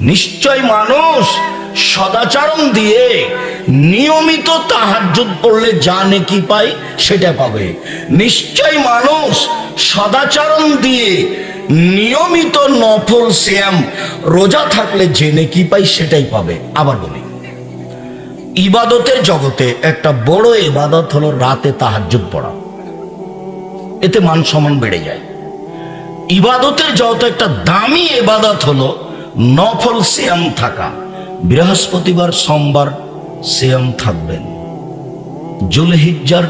নিশ্চয় মানুষ সদাচরণ দিয়ে নিয়মিত তাহাজ্জুদ পড়লে যা নেকি পায় সেটা পাবে। নিশ্চয় মানুষ সদাচরণ দিয়ে নিয়মিত নফল শ্যাম রোজা থাকলে যে নেকি পায় সেটাই পাবে। আবার বলি, ইবাদতের জগতে একটা বড় ইবাদত হলো রাতে তাহার তাহাজ্জুদ পড়া। এতে মান সম্মান বেড়ে যায়। ইবাদতের যত একটা দামি এবাদত হলো নফল সিয়াম থাকা। বৃহস্পতিবার সোমবার সিয়াম থাকবেন। জুলহিজ্জার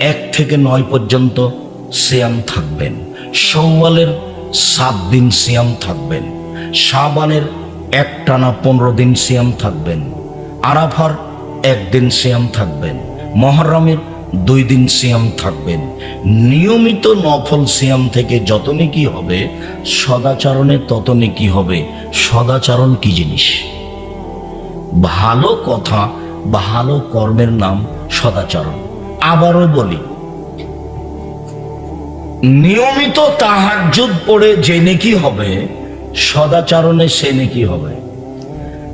এক থেকে নয় পর্যন্ত সিয়াম থাকবেন। সৌওয়ালের সাত দিন সিয়াম থাকবেন। শাবানের এক টানা পনেরো দিন সিয়াম থাকবেন। আরাফার একদিন সিয়াম থাকবেন। মহরমের দুই দিন সিয়াম থাকবেন। নিয়মিত নফল সিয়াম থেকে যত কি হবে, সদাচরণে তত কি হবে, সদাচরণ কি জিনিস? ভালো কথা, ভালো কর্মের নাম সদাচরণ। আবারও বলি, নিয়মিত তাহাজ্জুদ পড়ে যে নেকি হবে, সদাচরণে সে নেকি হবে?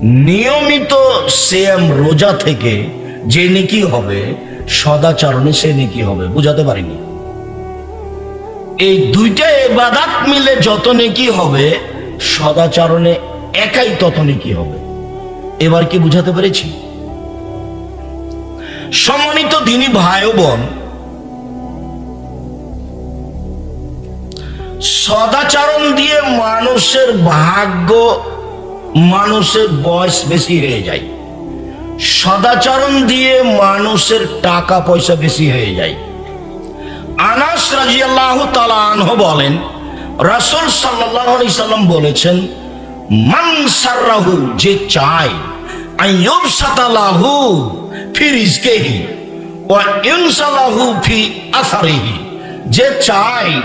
নিয়মিত সেম রোজা থেকে যে নেকি হবে সদাচরণে সে নেকি হবে, বুঝাতে পারিনি। এই দুইটা এবাদাত মিলে যত নেকি হবে, সদাচরণে একাই তত নেকি হবে। এবার কি বুঝাতে পেরেছি? সম্মানিত দিনী ভাই বোন, সদাচরণ দিয়ে মানুষের ভাগ্য, মানুষের বয়স বেশি হয়ে যায়। সদাচরণ দিয়ে মানুষের টাকা পয়সা বেশি হয়ে যায়। আনাস রাজিয়াল্লাহ তালাহ বলেন, রাসুল সাল্লাহ আলি সাল্লাম বলেছেন, মান সার্রাহু, যে চায়, আইয়ুব সাতালাহু ফি রিজকেহি ওয়া ইনসালাহু ফি আসারিহি। যে চায়,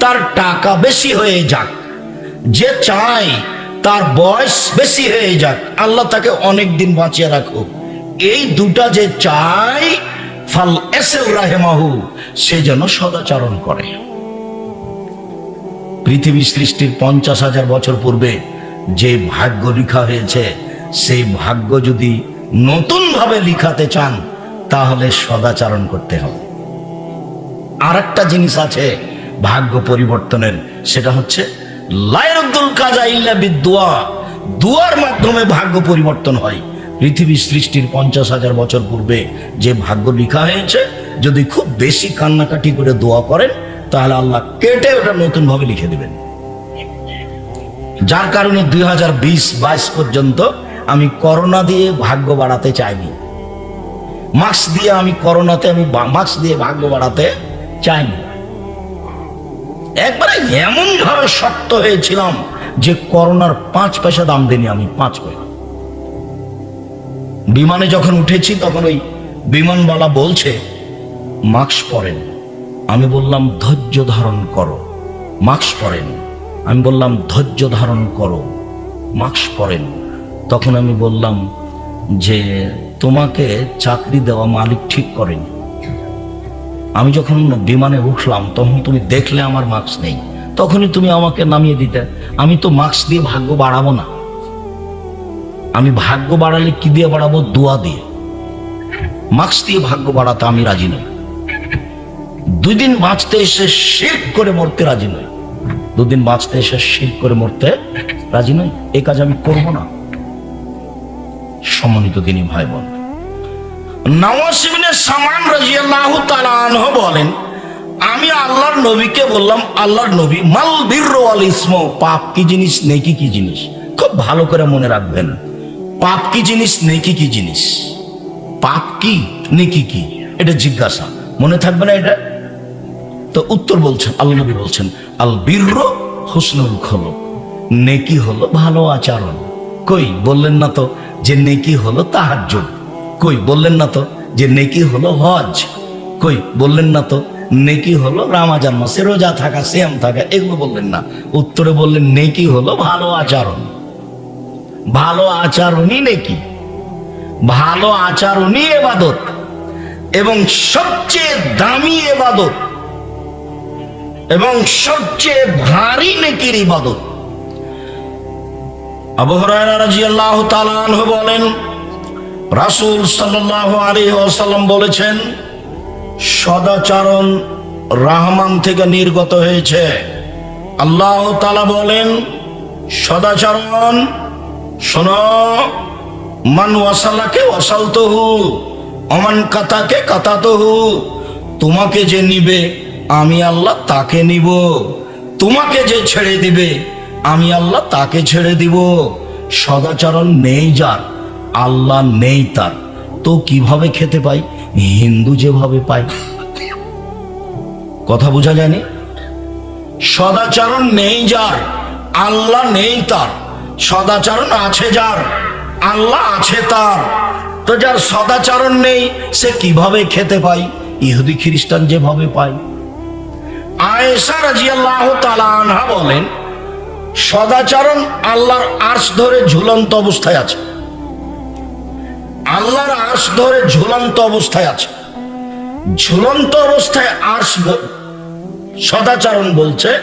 তার টাকা বেশি হয়ে যাক। যে চায়, তার বয়স বেশি হয়ে যাক। আল্লাহ তাকে অনেক দিন বাঁচিয়ে রাখুক। এই দুটা যে চাই, ফাল রাহেমাহু, সে যেন সদাচরণ করে। পৃথিবী সৃষ্টির পঞ্চাশ হাজার বছর পূর্বে যে ভাগ্য লিখা হয়েছে, সেই ভাগ্য যদি নতুন ভাবে লিখাতে চান, তাহলে সদাচরণ করতে হবে। আর একটা জিনিস আছে ভাগ্য পরিবর্তনের, সেটা হচ্ছে লায়রুদ্দুল কাজা ইল্লা বিদুয়া দুয়ার মাধ্যমে ভাগ্য পরিবর্তন হয়। পৃথিবী সৃষ্টির পঞ্চাশ হাজার বছর পূর্বে যে ভাগ্য লিখা হয়েছে, যদি খুব বেশি কান্নাকাটি করে দোয়া করেন, তাহলে আল্লাহ কেটে ওটা নতুন ভাবে লিখে দেবেন। যার কারণে দুই হাজার বিশ বাইশ পর্যন্ত আমি করোনা দিয়ে ভাগ্য বাড়াতে চাইনি। মাস্ক দিয়ে আমি করোনাতে আমি মাস্ক দিয়ে ভাগ্য বাড়াতে চাইনি। একবারে এমন ভাবে শক্ত হয়েছিলাম যে করোনার পাঁচ পয়সা দাম দিনি আমি, পাঁচ পয়সা। বিমানে যখন উঠেছি, তখন ওই বিমানবালা বলছে, মাস্ক পরেন। আমি বললাম, ধৈর্য ধারণ করো। মাস্ক পরেন। আমি বললাম, ধৈর্য ধারণ করো। মাস্ক পরেন। তখন আমি বললাম যে, তোমাকে চাকরি দেওয়া মালিক ঠিক করেনি। আমি যখন বিমানে উঠলাম, তখন তুমি দেখলে আমার মাস্ক নেই। তখনই তুমি আমাকে নামিয়ে দিতে। আমি তো মাস্ক দিয়ে ভাগ্য বাড়াবো না। আমি ভাগ্য বাড়ালে কি দিয়ে বাড়াবো? দোয়া দিয়ে। মাস্ক দিয়ে ভাগ্য বাড়াতে আমি রাজি নই। দুই দিন বাঁচতে এসে শির করে মরতে রাজি নই। দুদিন বাঁচতে এসে শির করে মরতে রাজি নই। এই কাজ আমি করব না। সম্মানিত দিনী ভাই বোন নওয়াসিবিনের সামান রাজিয়াল্লাহু তাআলা বলেন, আমি আল্লাহর নবীকে বললাম, আল্লাহর নবী, মাল বীর আল ইসম পাপ কি জিনিস, নেকি কি জিনিস খুব ভালো করে মনে রাখবেন। পাপ কি জিনিস, নেকি কি জিনিস? পাপ কি, নেকি কি? এটা জিজ্ঞাসা। মনে থাকবে না এটা? তো উত্তর বলছেন, আল্লাহ বলছেন, আল বীর হুসনুল খলক। নেকি হলো ভালো আচরণ। কই, বললেন না তো যে নেকি হলো তাহাজ্জুদ। কই, বললেন না তো যে নেকি হলো হজ। কই, বললেন না তো নেকি হলো রামাজান মাসে রোজা থাকা শ্যাম থাকা, এগুলো বললেন না। উত্তরে বললেন, নেকি হলো ভালো আচরণ। ভালো আচরণই নেকি? ভালো আচরণই এবাদত। এবং সবচেয়ে দামি এবাদত। এবং সবচেয়ে ভারী নেকির ইবাদত। আবু হুরায়রা রাদিয়াল্লাহু তাআলা আনহু বলেন, রাসূল সাল্লাল্লাহু ওয়াসাল্লাম বলেছেন, সদাচরণ রহমান থেকে নির্গত হয়েছে। আল্লাহ তাআলা বলেন, সদাচরণ শোনো, মান ওয়াসালাকে ওয়াসালতহু অমান কাতাকে কাতাতহু, তোমাকে যে নিবে, আমি আল্লাহ তাকে নিব। তোমাকে যে ছেড়ে দিবে, আমি আল্লাহ তাকে ছেড়ে দিব। সদাচরণ নেই যার, আল্লাহ নেই তার। তো কীভাবে খেতে পাই? হিন্দু যেভাবে পায়। কথা বোঝা যায়নি? সদাচরণ নেই যার, আল্লাহ নেই তার। সদাচরণ আছে যার, আল্লাহ আছে তার। তো যার সদাচরণ নেই, সে কীভাবে খেতে পায়? ইহুদি খ্রিস্টান যেভাবে পায়। আয়েশা রাজিয়াল্লাহ তাআলা আনহা বলেন, সদাচরণ আল্লাহর আর্শ ধরে ঝুলন্ত অবস্থায় আছে। আল্লাহর আর্শ ধরে ঝুলন্ত অবস্থায় আছে। ঝুলন্ত অবস্থায় আর্শ সদাচরণ বলছে,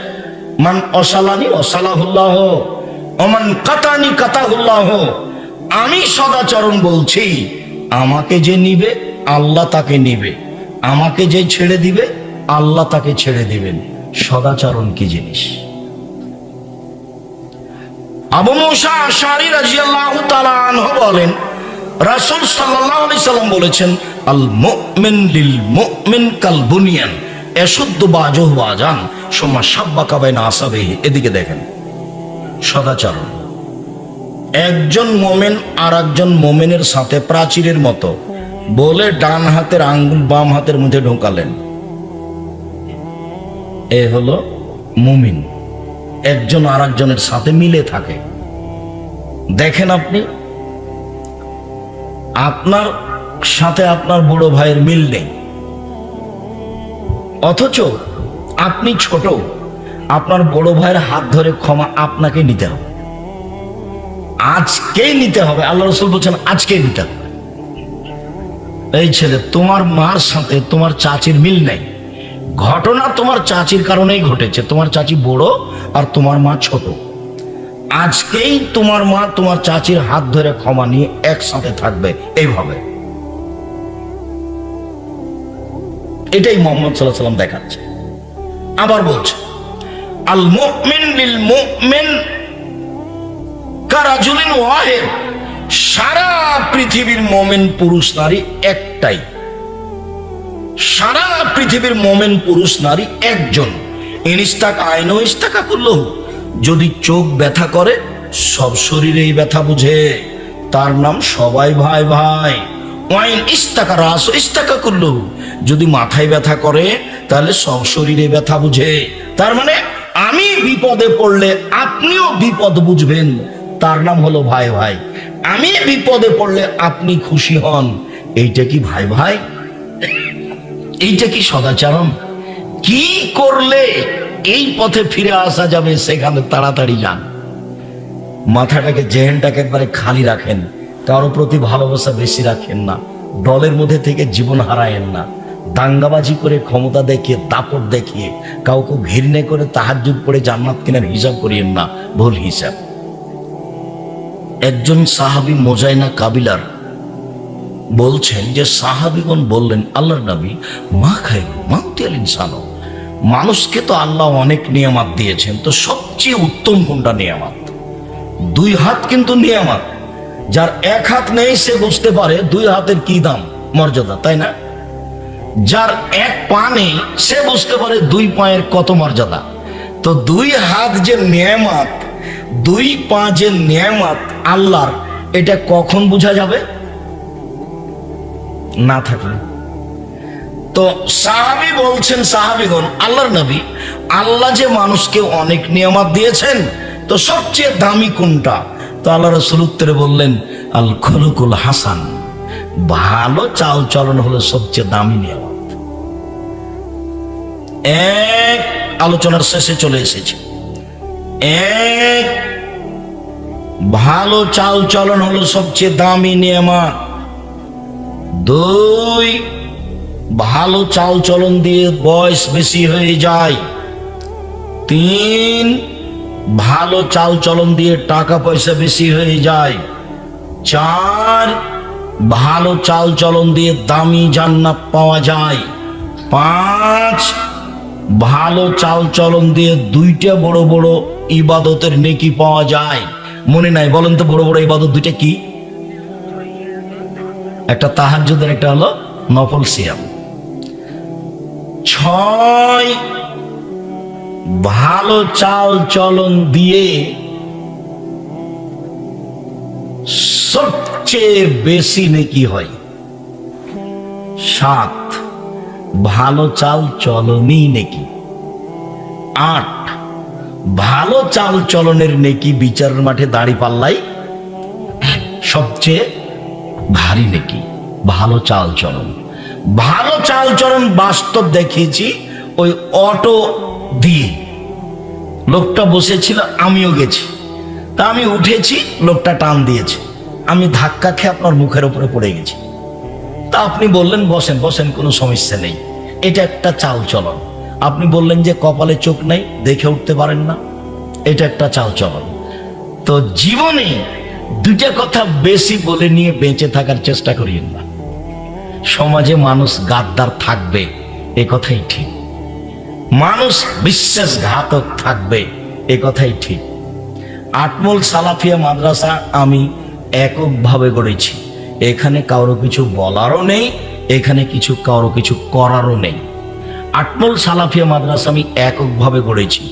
মান অসালানি অসালাহুল্লাহ। অমান কাতানি কাতাহুল্লাহ, আমি সদাচরণ বলছি, আমাকে যে নিবে, আল্লাহ তাকে নিবে। আমাকে যে ছেড়ে দিবে, আল্লাহ তাকে ছেড়ে দিবেন। সদাচরণ কি জিনিস? আবু মুসা আশারি রাদিয়াল্লাহু তাআলা বলেন, রাসূল সাল্লাল্লাহু আলাইহি সাল্লাম বলেছেন, আল মুমিন লিল মুমিন কাল বুনিয়ান এশুদ্ধ বাজহ বাজান সোমা সাব্বা কাবাইনা আসাবিহি। এদিকে দেখেন। সদাচরণ। একজন মোমেন আর একজন মোমেনের সাথে প্রাচীরের মতো বলে ডান হাতের আঙ্গুল বাম হাতের মধ্যে ঢোকালেন। এ হলো মুমিন। একজন আর একজনের সাথে মিলে থাকে। দেখেন আপনি, আপনার সাথে আপনার বড় ভাইয়ের মিল নেই। অথচ আপনি ছোট। আপনার বড় ভাইয়ের হাত ধরে ক্ষমা আপনাকে নিতে হবে। আজকেই নিতে হবে। আল্লাহ রসুল বলছেন, আজকেই নিতে হবে। এই ছেলে, তোমার মার সাথে তোমার চাচির মিল নেই। ঘটনা তোমার চাচির কারণেই ঘটেছে। তোমার চাচি বড় আর তোমার মা ছোট। আজকেই তোমার মা তোমার চাচির হাত ধরে ক্ষমা নিয়ে একসাথে থাকবে। এইভাবে। এটাই মোহাম্মদ সাল্লাহ সাল্লাম দেখাচ্ছে। আবার বলছে আল মুমিন লিল মুমিন কারাজুলিন ওয়াহেদ। সারা পৃথিবীর মোমেন পুরুষ নারী একটাই। সারা পৃথিবীর মোমেন পুরুষ নারী একজন। ইনিস্তাক আইন ইস্তাকা করল যদি চোখ ব্যথা করে, সব শরীরেই ব্যথা বুঝে। তার নাম সবাই ভাই ভাই। ওয়াইন ইস্তাকা রাস ইস্তাকা করল যদি মাথায় ব্যথা করে, তাহলে সব শরীরে ব্যথা বুঝে। তার মানে আমি বিপদে পড়লে আপনিও বিপদ বুঝবেন। তার নাম হলো ভাই ভাই। আমি বিপদে পড়লে আপনি খুশি হন। এইটা কি ভাই ভাই? এইটা কি সদাচরণ? কি করলে এই পথে ফিরে আসা যাবে সেখানে তাড়াতাড়ি যান। মাথাটাকে, জেহেনটাকে একবারে খালি রাখেন। কারও প্রতি ভালোবাসা বেশি রাখেন না। দলের মধ্যে থেকে জীবন হারায়েন না। দাঙ্গাবাজি করে ক্ষমতা দেখিয়ে, দাপট দেখিয়ে, কাউকে ঘৃণে করে তাহাজুদ পড়ে জান্নাত কেনার হিসাব করিয়েন না, ভুল হিসাব। একজন সাহাবি মোজাইনা কাবিলার বলছেন যে, সাহাবিগণ বললেন, আল্লাহর নবী, মা খাই মাউতি আল ইনসানো। মানুষকে তো আল্লাহ অনেক নিয়ামাত দিয়েছেন, তো সবচেয়ে উত্তম কোনটা নিয়ামাত? দুই হাত কিন্তু নিয়ামাত। যার এক হাত নেই, সে বুঝতে পারে দুই হাতের কি দাম, মর্যাদা, তাই না? যার এক পা নেই সে বুঝতে পারে দুই পায়ের কত মর্যাদা। তো দুই হাত যে নিয়ামাত, দুই পা যে নিয়ামাত আল্লাহর, এটা কখন বোঝা যাবে? না থাকলে। তো সাহাবি বলছেন, সাহাবিগণ, আল্লাহর নবী, আল্লাহ যে মানুষকে অনেক নিয়ামত দিয়েছেন, তো সবচেয়ে দামি কোনটা? তো আল্লাহ রসুল উত্তরে বললেন আল খলুকুল হাসান, ভালো চাল চলন হলো সবচেয়ে দামি নিয়ামত। এক আলোচনার শেষে চলে এসেছে। এক ভালো চাল চলন হলো সবচেয়ে দামি নিয়ামত। দুই ভালো চাল চলন দিয়ে বয়স বেশি হয়ে যায়। তিন ভালো চাল চলন দিয়ে টাকা পয়সা বেশি হয়ে যায়। চার ভালো চাল চলন দিয়ে দামি জান্নাত পাওয়া যায়। পাঁচ ভালো চাল চলন দিয়ে দুইটা বড় বড় ইবাদতের নেকি পাওয়া যায়। মনে নাই, বলেন তো বড় বড় ইবাদত দুইটা কি? একটা তাহাজ্জুদের, একটা হলো নফল সিয়াম। ছয়, ভালো চাল চলন দিয়ে সবচেয়ে বেশি নেকি হয়। সাত ভালো চাল চলনই নেকি। আট, ভালো চাল চলনের নেকি বিচারের মাঠে দাড়ি পাল্লাই? সবচেয়ে ভারী নেকি, ভালো চাল চলন। ভালো চাল চলন বাস্তব দেখিয়েছি, ওই অটো দিয়ে। লোকটা বসেছিল, আমিও গেছি। তা আমি উঠেছি, লোকটা টান দিয়েছে। আমি ধাক্কা খেয়ে আপনার মুখের উপরে পড়ে গেছি। তা আপনি বললেন, বসেন বসেন, কোনো সমস্যা নেই। এটা একটা চাল চলন আপনি বললেন যে কপালে চোখ নেই, দেখে উঠতে পারেন না। এটা একটা চাল চলন তো জীবনে দুইটা কথা বেশি বলে নিয়ে বেঁচে থাকার চেষ্টা করিয়েন না। সমাজে মানুষ গাদ্দার থাকবে, এ কথাই ঠিক। মানুষ বিশ্বাসঘাতক থাকবে, এ কথাই ঠিক। আটমল সালাফিয়া মাদ্রাসা আমি এককভাবে গড়েছি। এখানে কারও কিছু বলারও নেই, এখানে কিছু কারও কিছু করারও নেই। আটমল সালাফিয়া মাদ্রাসা আমি এককভাবে গড়েছি।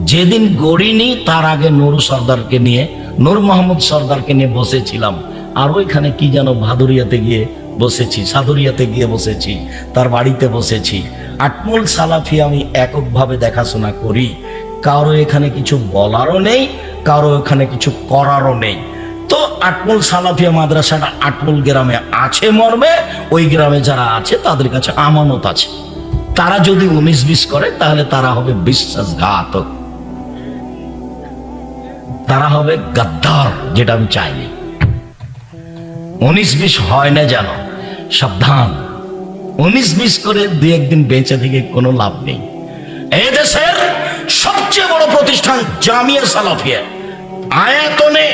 যেদিন গড়িনি, তার আগে নুর সর্দারকে নিয়ে, নূর মোহাম্মদ সর্দারকে নিয়ে বসেছিলাম। আর ওইখানে কি যেন ভাদুরিয়াতে গিয়ে বসেছি, সাদুরিয়াতে গিয়ে বসেছি, তার বাড়িতে বসেছি। আটমল সালাফি আমি এককভাবে দেখাশোনা করি। কারও এখানে কিছু বলারও নেই, কারও এখানে কিছু করারও নেই। তো আটমল সালাফিয়া মাদ্রাসাটা আটমল গ্রামে আছে, মর্মে। ওই গ্রামে যারা আছে, তাদের কাছে আমানত আছে। তারা যদি উনিশ বিশ করে, তাহলে তারা হবে বিশ্বাসঘাতক তারা হবে গাদ্দার, যেটা আমি চাইনি। উনিশ বিশ হয় না সাবধান। উনিশ বিশ করে দুই একদিন বেঁচে থেকে কোনো লাভ নেই। এই দেশের সবচেয়ে বড় প্রতিষ্ঠান জামিয়া সালাফিয়া। আয়াতনে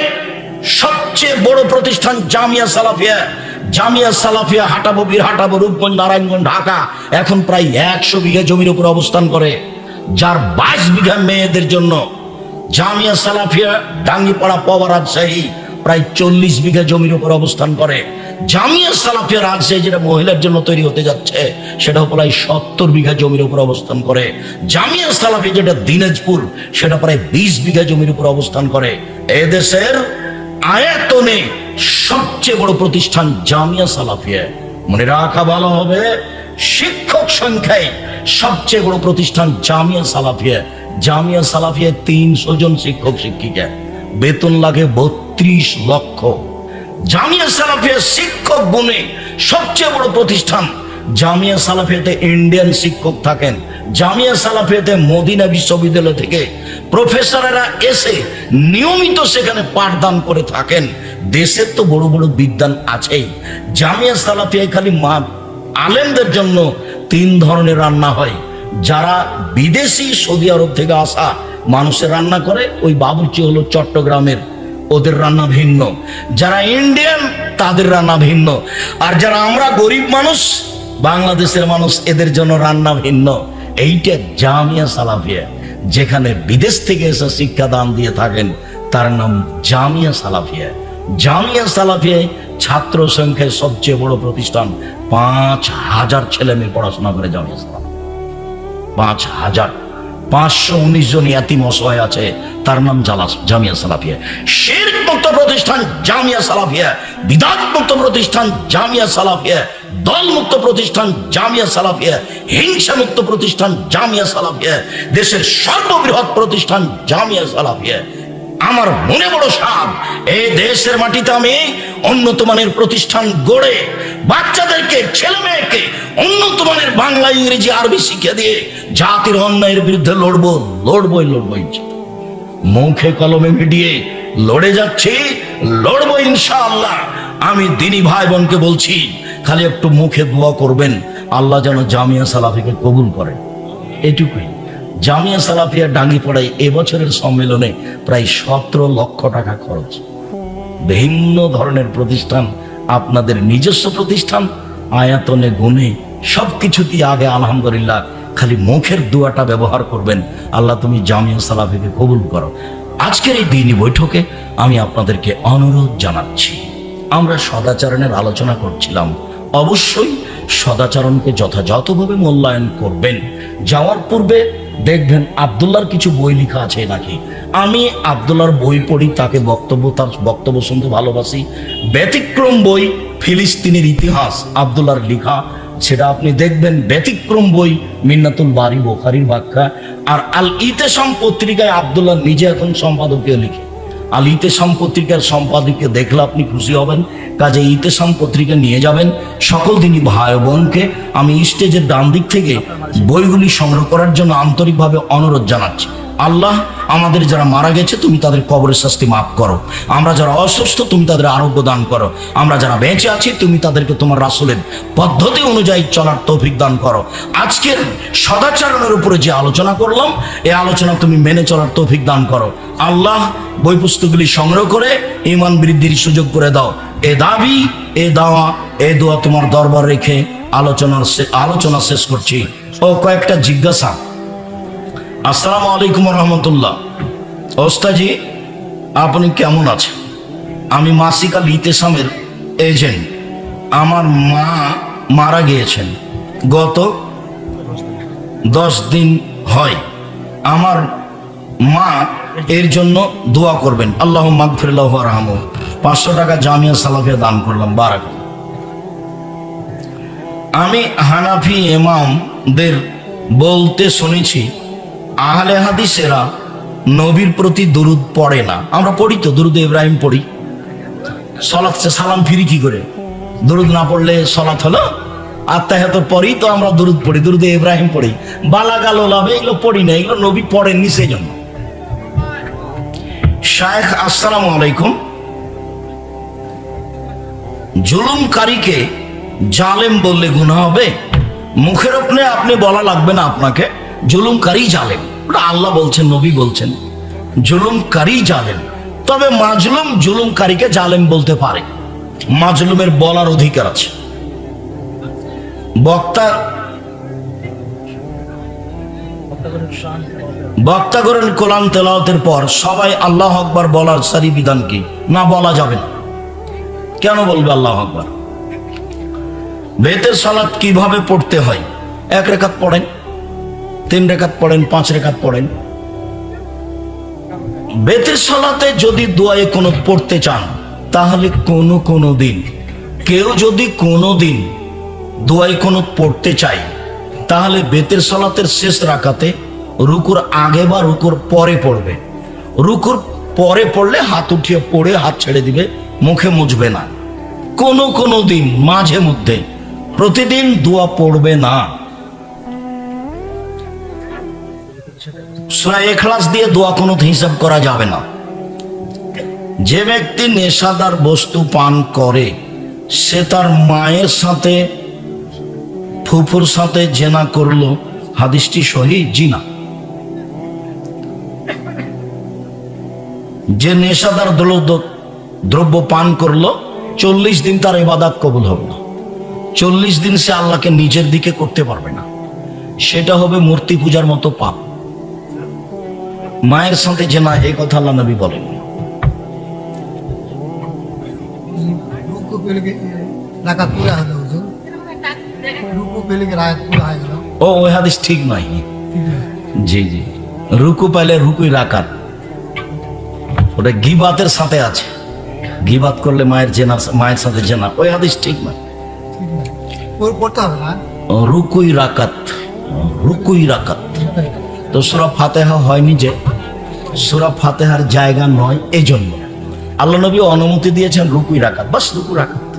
সবচেয়ে বড় প্রতিষ্ঠান জামিয়া সালাফিয়া। জামিয়া সালাফিয়া হাটাবো, বীর হাটাবো, রূপগঞ্জ, নারায়ণগঞ্জ, ঢাকা। এখন প্রায় একশো বিঘা জমির উপর অবস্থান করে। যার বাইশ বিঘা মেয়েদের জন্য জামিয়া সালাফিয়া ডাঙ্গিপাড়া পবা রাজশাহী প্রায় চল্লিশ বিঘা জমির উপর অবস্থান করে। জামিয়া সালাফিয়া রাজশাহী যেটা মহিলার জন্য তৈরি হতে যাচ্ছে সেটা প্রায় সত্তর বিঘা জমির উপর অবস্থান করে। জামিয়া সালাফিয়া যেটা দিনাজপুর, সেটা প্রায় বিশ বিঘা জমির উপর অবস্থান করে। এদেশের আয়তনে সবচেয়ে বড় প্রতিষ্ঠান জামিয়া সালাফিয়া। মনে রাখা ভালো হবে, শিক্ষক সংখ্যায় সবচেয়ে বড় প্রতিষ্ঠান জামিয়া সালাফিয়া। জামিয়া সালাফিয়া তিনশো জন শিক্ষক, শিক্ষিকা। বেতন লাগে বত্রিশ লক্ষ। জামিয়া সালাফিয়া শিক্ষক গুণে সবচেয়ে বড় প্রতিষ্ঠান জামিয়া সালাফিয়াতে ইন্ডিয়ান শিক্ষক থাকেন। জামিয়া সালাফিয়াতে মদিনা বিশ্ববিদ্যালয় থেকে প্রফেসরেরা এসে নিয়মিত সেখানে পাঠদান করে থাকেন। দেশের তো বড় বড় বিদ্যান আছেই। জামিয়া সালাফিয়ায় খালি মা আলেমদের জন্য তিন ধরনের রান্না হয়। যারা বিদেশি সৌদি আরব থেকে আসা মানুষের রান্না করে, ওই বাবুর্চি হলো চট্টগ্রামের। ওদের রান্না ভিন্ন। যারা ইন্ডিয়ান তাদের রান্না ভিন্ন। আর যারা আমরা গরিব মানুষ বাংলাদেশের মানুষ এদের জন্য রান্না ভিন্ন। এইটা জামিয়া সালাফিয়া। যেখানে বিদেশ থেকে এসে শিক্ষাদান দিয়ে থাকেন, তার নাম জামিয়া সালাফিয়া। জামিয়া সালাফিয়ায় ছাত্র সংখ্যায় সবচেয়ে বড় প্রতিষ্ঠান। পাঁচ হাজার ছেলে মেয়ে পড়াশোনা করে জামিয়া সালাফিয়া। পাঁচ হাজার। পাঁচশো উনিশ জন ইয়াতিম অসহায় আছে। তার নাম জালাস জামিয়া সালাফিয়া। শের মুক্ত প্রতিষ্ঠান জামিয়া সালাফিয়া। বিদাত মুক্ত প্রতিষ্ঠান জামিয়া সালাফিয়া। দল মুক্ত প্রতিষ্ঠান জামিয়া সালাফিয়া। হিংসা মুক্ত প্রতিষ্ঠান জামিয়া সালাফিয়া। দেশের সর্ববৃহৎ প্রতিষ্ঠান জামিয়া সালাফিয়া। আমার মনে বড় সাপ। এই দেশের মাটিতে আমি উন্নত মানের প্রতিষ্ঠান গড়ে বাচ্চাদেরকে, ছেলে মেয়েকে উন্নত মানের বাংলা, ইংরেজি, আরবি শিক্ষা দিয়ে জাতির অন্যায়ের বিরুদ্ধে লড়বো, লড়বই লড়বই। মুখে কলমে মিডিয়ে লড়ে যাচ্ছি, লড়বো ইনশাআল্লাহ। আমি দিনী ভাই বোনকে বলছি, খালি একটু মুখে দোয়া করবেন, আল্লাহ যেন জামিয়া সালাফিকে কবুল করেন এটুকুই। জামিয়া সালাফিয়া ডাঙ্গি পড়ায় এবছরের সম্মেলনে প্রায় সতেরো লক্ষ টাকা খরচ। ভিন্ন ধরনের প্রতিষ্ঠান, আপনাদের নিজস্ব প্রতিষ্ঠান, আয়াতনে গুণে সব কিছুতেই আগে আলহামদুলিল্লাহ খালি মুখের দুয়াটা ব্যবহার করবেন। আল্লাহ তুমি জামিয়া সালাফিকে কবুল করো। আজকের এই দিনই বৈঠকে আমি আপনাদেরকে অনুরোধ জানাচ্ছি। আমরা সদাচরণের আলোচনা করছিলাম। অবশ্যই সদাচরণকে যথাযথভাবে মূল্যায়ন করবেন। যাওয়ার পূর্বে দেখবেন আবদুল্লার কিছু বই লেখা আছে নাকি আমি আবদুল্লার বই পড়ি, তাকে বক্তব্য, তার বক্তব্য শুনতে ভালোবাসি। ব্যতিক্রম বই, ফিলিস্তিনের ইতিহাস আবদুল্লার লেখা। সেটা আপনি দেখবেন, ব্যতিক্রম বই, মিন্নাতুল বাড়ি বোখারির ব্যাখ্যা আর আল ইতেসাম পত্রিকায় আবদুল্লাহ নিজে এখন সম্পাদকীয় লিখে। আল ইতেসাম পত্রিকার সম্পাদককে দেখলে আপনি খুশি হবেন, কাজে ইতেসাম পত্রিকা নিয়ে যাবেন। সকল দিনই ভাই বোনকে আমি স্টেজের ডান দিক থেকে বইগুলি সংগ্রহ করার জন্য আন্তরিকভাবে অনুরোধ জানাচ্ছি। আল্লাহ আমাদের যারা মারা গেছে, তুমি তাদের কবরের শাস্তি মাফ করো। আমরা যারা অসুস্থ, তুমি তাদের আরোগ্য দান করো। আমরা যারা বেঁচে আছি, তুমি তাদেরকে তোমার রাসুলের পদ্ধতি অনুযায়ী চলার তৌফিক দান করো। আজকের সদাচরণের উপরে যে আলোচনা করলাম এই আলোচনা তুমি মেনে চলার তৌফিক দান করো। আল্লাহ বই পুস্তকগুলি সংগ্রহ করে ইমান বৃদ্ধির সুযোগ করে দাও। এ দাবি, এ দাওয়া, এ দোয়া তোমার দরবার রেখে আলোচনার আলোচনা শেষ করছি। ও কয়েকটা জিজ্ঞাসা। আসসালামু আলাইকুম রহমতুল্লাহ। ওস্তাজি, আপনি কেমন আছেন? আমি মাসিকা লিতেসামের এজেন্ট। আমার মা মারা গিয়েছেন। গত দশ দিন হয়। আমার মা এর জন্য দোয়া করবেন। আল্লাহ মাগফিরাল্লাহ রহম পাঁচশো টাকা জামিয়া সালাফিয়া দান করলাম। বারাক আমি হানাফি ইমামদের বলতে শুনেছি আহলে হাদিসেরা নবীর প্রতি দরুদ পড়ে না। আমরা পড়ি তো, দরুদ ইব্রাহিম পড়ি। সলাৎ সে সালাম ফিরি কি করে? দরুদ না পড়লে সলাৎ হলো? আত্মাহাতর পরেই তো আমরা দরুদ পড়ি, দরুদ ইব্রাহিম পড়ি। বালাগাল লাভে এগুলো পড়ি না, এগুলো নবী পড়েননি সেই জন্য শায়েখ, আসসালামু আলাইকুম। জুলুমকারীকে জালেম বললে গুণা হবে? মুখের ওপরে আপনি বলা লাগবে না আপনাকে। জুলুমকারী জালেম। ওটা আল্লাহ বলছেন, নবী বলছেন। জুলুমকারী জালেম। তবে মাজলুম জুলুমকারীকে জালেম বলতে পারে। মাজলুমের বলার অধিকার আছে। বক্তা বক্তা করেন কোরআন তেলাওয়াতের পর সবাই আল্লাহ আকবার বলার সারি বিধান কি? না বলা যাবে না। কেন বলবে আল্লাহ আকবার? বেতের সালাত কীভাবে পড়তে হয়? এক রেখাত পড়েন। তিন রেখাত পড়েন, পাঁচ রেখাত পড়েন। বেতের সালাতে যদি দোয়ায়ে কোনো পড়তে চান, তাহলে কোনো কোনো দিন, কেউ যদি কোনো দিন দোয়াই কোনো পড়তে চায়, তাহলে বেতের সালাতের শেষ রাখাতে রুকুর আগে বা রুকুর পরে পড়বে। রুকুর পরে পড়লে হাত উঠিয়ে পড়ে হাত ছেড়ে দিবে, মুখে মুছবে না। কোনো কোনো দিন, মাঝে মধ্যে প্রতিদিন দোয়া পড়বে না। সূরা এখলাস দিয়ে দোয়া কোনো হিসাব করা যাবে না। যে ব্যক্তি নেশাদার বস্তু পান করে, সে তার মায়ের সাথে, ফুফুর সাথে জেনা করল। হাদিসটি সহি জি না? যে নেশাদার দ্রব্য পান করল, চল্লিশ দিন তার এবাদাত কবুল হবে না। চল্লিশ দিন সে আল্লাহকে নিজের দিকে করতে পারবে না। সেটা হবে মূর্তি পূজার মতো পাপ। মায়ের সাথে যে না এই কথা আল্লাহ নবী বলেন। ও, ওই হাদিস ঠিক জি জি। রুকু রুকুই রাখার ওটা গিবাতের সাথে আছে। গিবাত করলে মায়ের জেনা, মায়ের সাথে জেনা। ওই হাদিস ঠিক নয়। রুকুই রাকাত। রুকুই রাকাত। তো ফাতেহা হয়নি যে সুরা ফাতেহার জায়গা নয় এই জন্য আল্লাহ নবী অনুমতি দিয়েছেন রুকুই রাকাত, বাস রুকু রাকাত।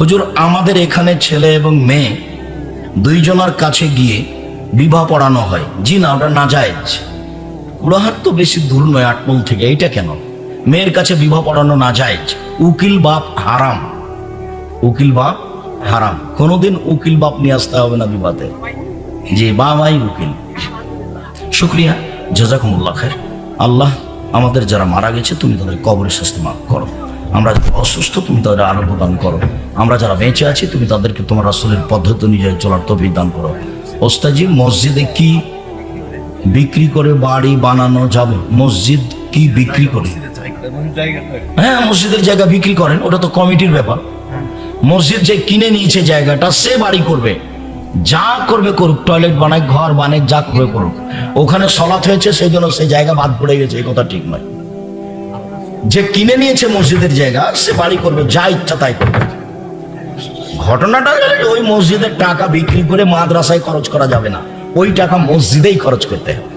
হুজুর, আমাদের এখানে ছেলে এবং মেয়ে দুইজনের কাছে গিয়ে বিবাহ পড়ানো হয়। জি না, ওটা না যায় কুড়াহাট তো বেশি দূর নয়, আটমল থেকে। এইটা কেন? মেয়ের কাছে বিবাহ পড়ানো না যায় উকিল বাপ হারাম। উকিল বাপ হারাম। কোনোদিন উকিল বাপ নিয়ে আসতে হবে না বিবাদে। যে বাবাই উকিল। শুক্রিয়া। জাজাকুমুল্লাহ খায়ের আল্লাহ আমাদের যারা মারা গেছে, তুমি তাদের কবরের শাস্তি মাফ করো। আমরা যারা অসুস্থ, তুমি তাদের আরোগ্য দান করো। আমরা যারা বেঁচে আছি, তুমি তাদেরকে তোমার আসলের পদ্ধতি অনুযায়ী চলার তফিক দান করো। ওস্তাজি, মসজিদে কি বিক্রি করে বাড়ি বানানো যাবে? মসজিদ কি বিক্রি করে? হ্যাঁ মসজিদের জায়গা বিক্রি করেন, ওটা তো কমিটির ব্যাপার। মসজিদ যে কিনে নিয়েছে জায়গাটা, সে বাড়ি করবে। যা করবে করুক টয়লেট বানায়, ঘর বানায়, যা করবে করুক। ওখানে সলাথ হয়েছে সেই জন্য সেই জায়গা বাদ পড়ে গেছে, এই কথা ঠিক নয়। যে কিনে নিয়েছে মসজিদের জায়গা, সে বাড়ি করবে, যা ইচ্ছা তাই করবে। ঘটনাটা ওই মসজিদের টাকা বিক্রি করে মাদ্রাসায় খরচ করা যাবে না। ওই টাকা মসজিদেই খরচ করতে হবে।